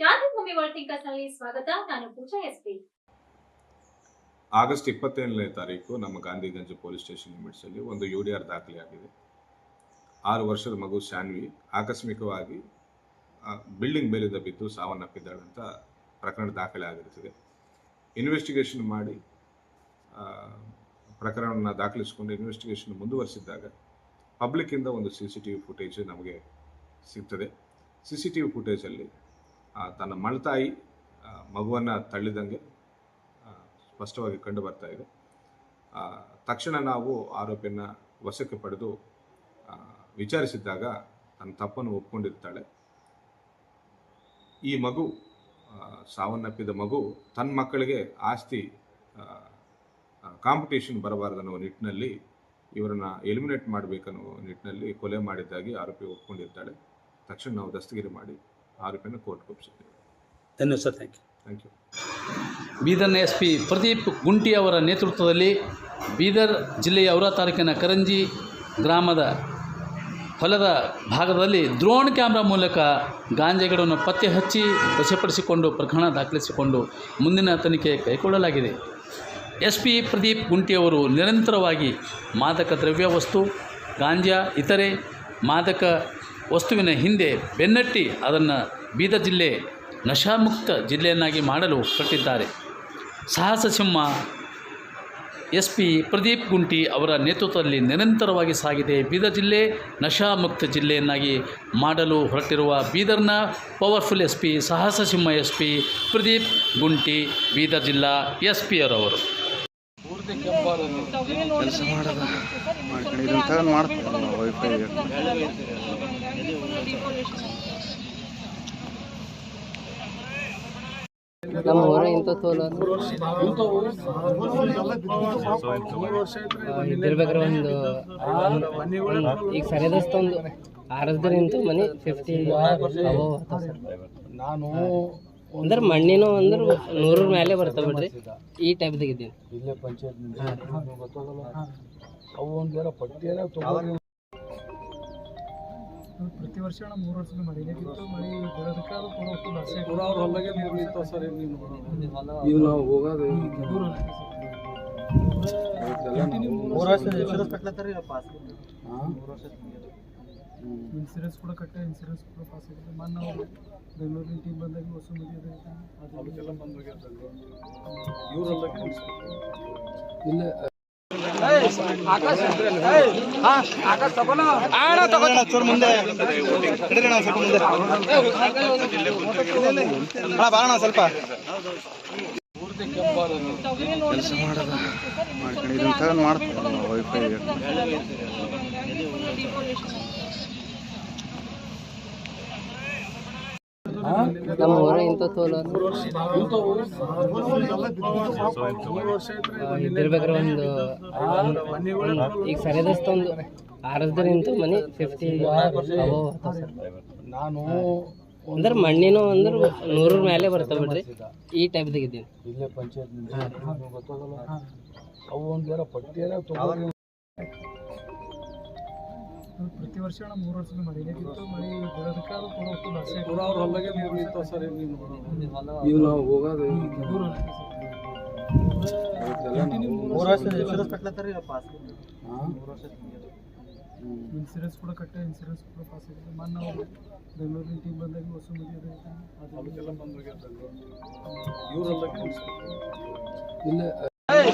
ಸ್ವಾಗತ. ನಾನು ಪೂಜಾ SP August ಇಪ್ಪತ್ತೇಳನೇ ತಾರೀಕು ನಮ್ಮ ಗಾಂಧಿಗಂಜ್ ಪೊಲೀಸ್ ಸ್ಟೇಷನ್ ಲಿಮಿಟ್ಸ್ ಅಲ್ಲಿ ಒಂದು ಯು ಡಿ ಆರ್ ದಾಖಲೆಯಾಗಿದೆ. ಆರು ವರ್ಷದ ಮಗು ಶಾನ್ವಿ ಆಕಸ್ಮಿಕವಾಗಿ ಬಿಲ್ಡಿಂಗ್ ಮೇಲಿಂದ ಬಿದ್ದು ಸಾವನ್ನಪ್ಪಿದ್ದಾಳಂತ ಪ್ರಕರಣ ದಾಖಲೆ ಆಗಿರುತ್ತದೆ ಇನ್ವೆಸ್ಟಿಗೇಷನ್ ಮಾಡಿ ಪ್ರಕರಣವನ್ನು ದಾಖಲಿಸಿಕೊಂಡು ಇನ್ವೆಸ್ಟಿಗೇಷನ್ ಮುಂದುವರಿಸಿದ್ದಾಗ ಪಬ್ಲಿಕ್ಕಿಂದ ಒಂದು C C T V footage ನಮಗೆ ಸಿಗ್ತದೆ. ಸಿ ಸಿ ಟಿ ವಿ ಫುಟೇಜಲ್ಲಿ ತನ್ನ ಮಳತಾಯಿ ಮಗುವನ್ನು ತಳ್ಳಿದಂಗೆ ಸ್ಪಷ್ಟವಾಗಿ ಕಂಡು ಬರ್ತಾ ಇದೆ. ತಕ್ಷಣ ನಾವು ಆರೋಪಿಯನ್ನು ವಶಕ್ಕೆ ಪಡೆದು ವಿಚಾರಿಸಿದ್ದಾಗ ತನ್ನ ತಪ್ಪನ್ನು ಒಪ್ಕೊಂಡಿರ್ತಾಳೆ. ಈ ಮಗು ಸಾವನ್ನಪ್ಪಿದ ಮಗು ತನ್ನ ಮಕ್ಕಳಿಗೆ ಆಸ್ತಿ ಕಾಂಪಿಟೇಷನ್ ಬರಬಾರದು ಅನ್ನೋ ನಿಟ್ಟಿನಲ್ಲಿ ಇವರನ್ನ ಎಲಿಮಿನೇಟ್ ಮಾಡಬೇಕನ್ನೋ ನಿಟ್ಟಿನಲ್ಲಿ ಕೊಲೆ ಮಾಡಿದ್ದಾಗಿ ಆರೋಪಿ ಒಪ್ಕೊಂಡಿರ್ತಾಳೆ. ತಕ್ಷಣ ನಾವು ದಸ್ತಗಿರಿ ಮಾಡಿ. ಆರೋಪಿಯನ್ನು ಕೋರ್ಟ್ ಒಪ್ಪಿಸಿದ್ದೇವೆ ಧನ್ಯವಾದ sir thank you thank you ಬೀದರ್ನ S P Pradeep Gunti ಅವರ ನೇತೃತ್ವದಲ್ಲಿ ಬೀದರ್ ಜಿಲ್ಲೆಯ ಔರಾ ತಾಲೂಕಿನ ಕರಂಜಿ ಗ್ರಾಮದ ಹೊಲದ ಭಾಗದಲ್ಲಿ ಡ್ರೋನ್ ಕ್ಯಾಮ್ರಾ ಮೂಲಕ ಗಾಂಜೆಗಳನ್ನು ಪತ್ತೆ ಹಚ್ಚಿ ವಶಪಡಿಸಿಕೊಂಡು ಪ್ರಕರಣ ದಾಖಲಿಸಿಕೊಂಡು ಮುಂದಿನ ತನಿಖೆ ಕೈಗೊಳ್ಳಲಾಗಿದೆ. ಎಸ್ ಪಿ ಪ್ರದೀಪ್ ಗುಂಟಿಯವರು ನಿರಂತರವಾಗಿ ಮಾದಕ ದ್ರವ್ಯ ವಸ್ತು ಗಾಂಜಾ ಇತರೆ ಮಾದಕ ವಸ್ತುವಿನ ಹಿಂದೆ ಬೆನ್ನಟ್ಟಿ ಅದನ್ನು ಬೀದರ್ ಜಿಲ್ಲೆ ನಶಾಮುಕ್ತ ಜಿಲ್ಲೆಯನ್ನಾಗಿ ಮಾಡಲು ಕಟ್ಟಿದ್ದಾರೆ. ಸಾಹಸ ಸಿಂಹ ಎಸ್ ಪಿ ಪ್ರದೀಪ್ ಗುಂಟಿ ಅವರ ನೇತೃತ್ವದಲ್ಲಿ ನಿರಂತರವಾಗಿ ಸಾಗಿದೆ. ಬೀದರ್ ಜಿಲ್ಲೆ ನಶಾಮುಕ್ತ ಜಿಲ್ಲೆಯನ್ನಾಗಿ ಮಾಡಲು ಹೊರಟಿರುವ ಬೀದರ್ನ ಪವರ್ಫುಲ್ ಎಸ್ ಪಿ, ಸಾಹಸ ಸಿಂಹ ಎಸ್ ಪಿ ಪ್ರದೀಪ್ ಗುಂಟಿ ಬೀದರ್ ಜಿಲ್ಲಾ ಎಸ್ ಪಿ ಕೆಲಸ ಮಾಡೋದು ಮಾಡ್ಕೊಂಡು ಇದನ್ನ ತಗೊಂಡು ಮಾಡ್ತಾರೆ ವೈಫೈ ನಮ್ಮ ಹೊರ ಇಂಥ ತೋಲ ಒಂದು ಈಗ ಆರಸ್ದ್ರ ನಿಂತು ಮನೆ ಫಿಫ್ಟಿ ನಾನು ಅಂದ್ರೆ ಮಣ್ಣಿನ ಅಂದ್ರೆ ನೂರರ ಮೇಲೆ ಬರ್ತಾವ ಬಿಡ್ರಿ. ಈ ಟೈಪ್ದಾಗ ಇದ್ದೀನಿ ಇಲ್ಲೇ ಪಂಚಾಯತ್ ಗೊತ್ತಾಗಲ್ಲ. ಅವು ಒಂದು ಜರ ಪಟ್ಟಿಯನ್ನ ತಗೊಂಡು ಪ್ರತಿ ವರ್ಷ ನಾವು ಮೂರು ವರ್ಷದ ಮಳೆ. ಮಳೆ ಬರೋದಕ್ಕೆ ಅದು ಪೂರ ಒಟ್ಟು ಲಾಸ್ ಆಯ್ತು. ಅವ್ರ ಹೊಲಗೆ ನೀರು ನಿಂತಾವ ಸರ್ ನೀನು ಈಗ ನಾವು ಹೋಗೋದು. ದೂರ ಅಲ್ಲ. ಇನ್ಸೂರೆನ್ಸ್ ಕೂಡ ಕಟ್ಟೆ ಇನ್ಸೂರೆನ್ಸ್ ಕೂಡ ಪಾಸ್ ಆಗಿದೆ ಮೊನ್ನೆ ನಾವು ಬೆಂಗಳೂರಿನ ಟೀಮ್ ಬಂದಾಗ ಹೊಸ ಅದಕ್ಕೆಲ್ಲ ಬಂದು ಇಲ್ಲ ಕೆಲಸ ಮಾಡೋದು. ತಗೊಂಡು ಮಾಡ್ತಾರೆ ವೈಫೈ ನಮ್ಮ ಊರ ಇಂಥ ತೋಲ ಇದ್ದಿರ್ಬೇಕ್ರ ಒಂದು ಈಗ ಸರಿದಷ್ಟೊಂದು ಆರಸ್ದ್ರ ನಿಂತು ಮನೆ ಫಿಫ್ಟಿ ನಾನು ಅಂದ್ರೆ ಮಣ್ಣಿನೂ ಅಂದ್ರೆ ನೂರರ ಮೇಲೆ ಬರ್ತಾವ ಬಿಡ್ರಿ ಈ ಟೈಪ್ದಾಗ ಇದ್ದೀನಿ ಅವು ಒಂದು ತಗೊಂಡು ಪ್ರತಿ ವರ್ಷ ನಾವು ಮೂರು ವರ್ಷದ ಮಳೆ ಬರೋದಕ್ಕೆ ಅದು ಪೂರ ಒಟ್ಟು ಲಾಸ್ ಆಯ್ತು. ಅವ್ರ ಹೊಲಗೆ ನೀರು ನಿಂತಾವ ಸರ್ ನೀನು ಈಗ ನಾವು ಹೋಗೋದು ದೂರ ವರ್ಷ ಇನ್ಸೂರೆನ್ಸ್ ಕೂಡ ಕಟ್ಟೆ ಇನ್ಸೂರೆನ್ಸ್ ಕೂಡ ಪಾಸ್ ಆಗಿದೆ. ಮೊನ್ನೆ ನಾವು ಬೆಂಗಳೂರಿನ ಟೀಮ್ ಬಂದಾಗ ಹೊಸ ಅದು ಅದಕ್ಕೆಲ್ಲ ಬಂದು ಇಲ್ಲ